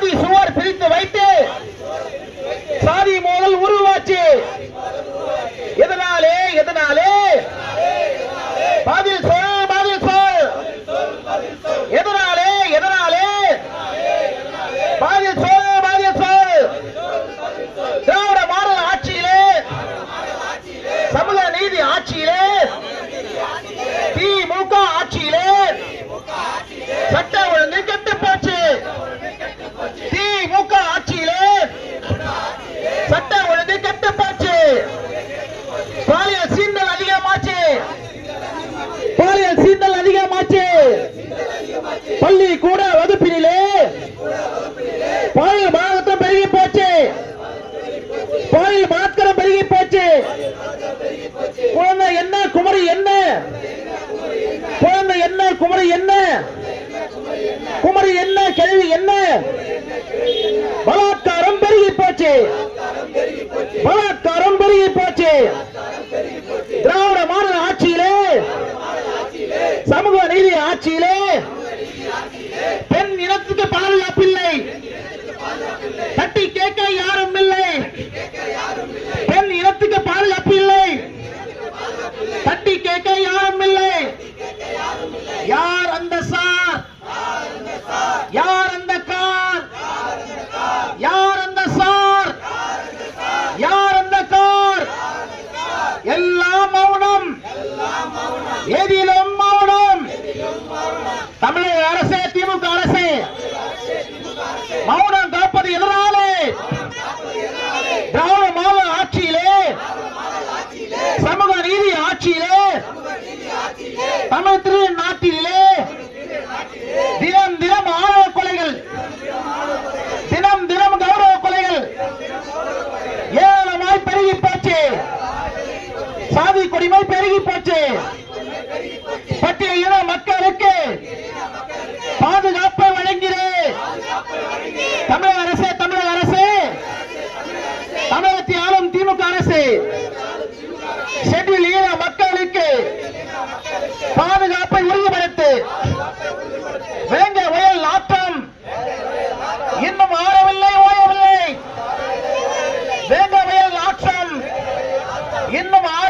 சாதி சுவர் பிரித்து வைத்து சாதி மோதல் உருவாச்சு. எதனாலே எதனாலே? பதில் சொல் பதில் சொல். எதனாலே எதனாலே? பாதி சொல் பதில் சொல். திராவிட மாடல் ஆட்சியிலே சமூக நீதி ஆட்சியிலே சீண்டல் அதிகமாச்சு. பள்ளி கூட வகுப்பினிலே பாலியல் பலாத்காரம் பெருகி போச்சு. பாலியல் மாத்திரம் பெருகி போச்சு. குழந்தை என்ன குமரி என்ன? குழந்தை என்ன குமரி என்ன? குமரி என்ன கேள்வி என்ன? பலாத்காரம் பெருகி போச்சு. பல ஆட்சியிலே பெண் இனத்துக்கு பாதுகாப்பில்லை. தட்டி கேட்க யாரும் இல்லை. பெண் இனத்துக்கு பாதுகாப்பு இல்லை. தட்டி கேட்க யாரும் இல்லை. யார் அந்த சார்? யார் அந்த கார்? யார் அந்த சார்? யார் அந்த கார்? எல்லாம் மௌனம். எதிலும் தமிழக அரசே திமுக அரசே. மௌனம் காப்பது எதனாலே? திராவிட மாவட்ட ஆட்சியிலே. சமூக நீதி ஆட்சியிலே. தமிழ் திரு நாட்டிலே. தினம் தினம் ஆணவ கொலைகள். தினம் தினம் கௌரவ கொலைகள். ஏராளமாய் பெருகி போச்சு. சாதி கொடிமை பெருகி போச்சு. செட்டில் சென்றில் ஈர மக்களுக்கு பாதுகாப்பை உறுதிப்படுத்து. வேங்க வயல் நாட்டம் இன்னும் ஆறவில்லை ஓயவில்லை. வேங்க வயல் நாட்டம் இன்னும் ஆற